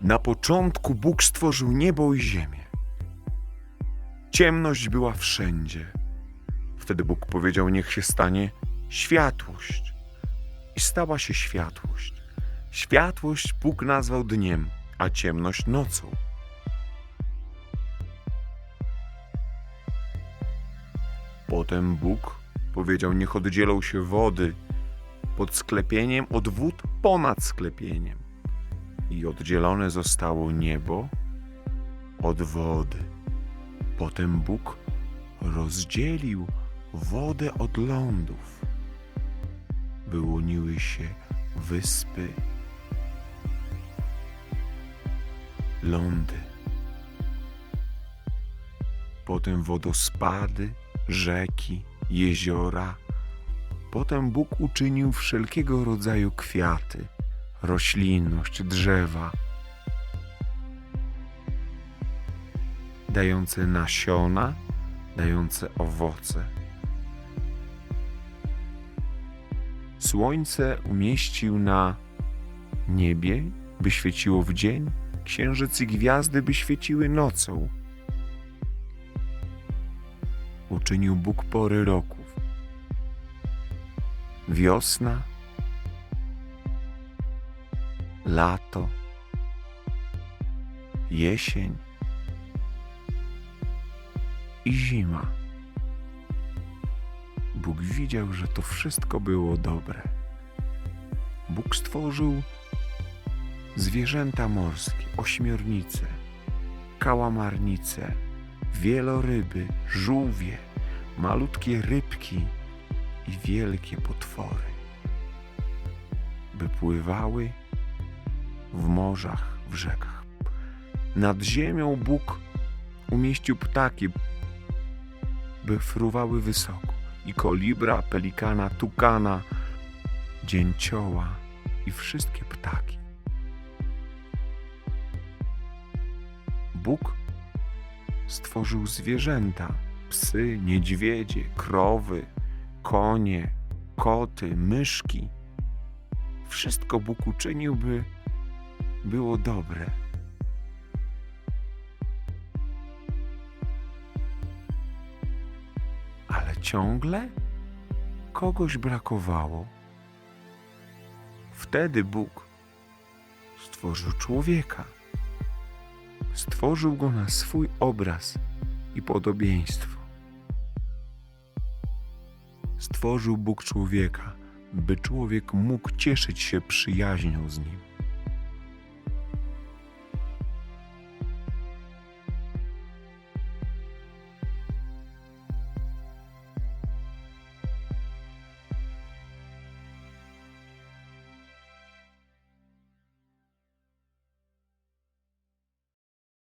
Na początku Bóg stworzył niebo i ziemię. Ciemność była wszędzie. Wtedy Bóg powiedział: Niech się stanie światłość. I stała się światłość. Światłość Bóg nazwał dniem, a ciemność nocą. Potem Bóg powiedział: Niech oddzielą się wody pod sklepieniem od wód ponad sklepieniem. I oddzielone zostało niebo od wody. Potem Bóg rozdzielił wodę od lądów. Wyłoniły się wyspy, lądy. Potem wodospady, rzeki, jeziora. Potem Bóg uczynił wszelkiego rodzaju kwiaty, roślinność, drzewa, dające nasiona, dające owoce. Słońce umieścił na niebie, by świeciło w dzień, księżyc i gwiazdy, by świeciły nocą. Uczynił Bóg pory roków. Wiosna, lato, jesień i zima. Bóg widział, że to wszystko było dobre. Bóg stworzył zwierzęta morskie, ośmiornice, kałamarnice, wieloryby, żółwie, malutkie rybki i wielkie potwory, by pływały w morzach, w rzekach. Nad ziemią Bóg umieścił ptaki, by fruwały wysoko i kolibra, pelikana, tukana, dzięcioła i wszystkie ptaki. Bóg stworzył zwierzęta, psy, niedźwiedzie, krowy, konie, koty, myszki. Wszystko Bóg uczynił, by było dobre. Ale ciągle kogoś brakowało. Wtedy Bóg stworzył człowieka. Stworzył go na swój obraz i podobieństwo. Stworzył Bóg człowieka, by człowiek mógł cieszyć się przyjaźnią z nim.